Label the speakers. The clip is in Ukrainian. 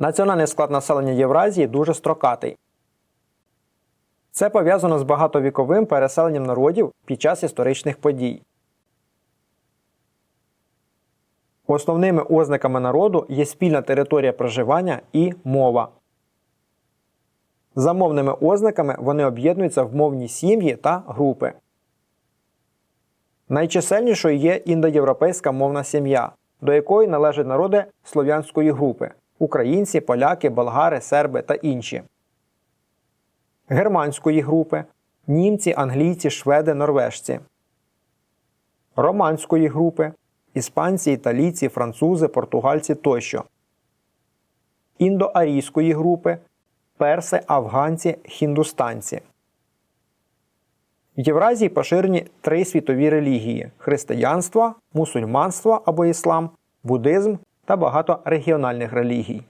Speaker 1: Національний склад населення Євразії дуже строкатий. Це пов'язано з багатовіковим переселенням народів під час історичних подій. Основними ознаками народу є спільна територія проживання і мова. За мовними ознаками вони об'єднуються в мовні сім'ї та групи. Найчисельнішою є індоєвропейська мовна сім'я, до якої належать народи слов'янської групи українці, поляки, болгари, серби та інші. Германської групи німці, англійці, шведи, норвежці. Романської групи іспанці, італійці, французи, португальці тощо. Індоарійської групи перси, афганці, хіндустанці. В Євразії поширені три світові релігії: християнство, мусульманство або іслам, буддизм та багато регіональних релігій.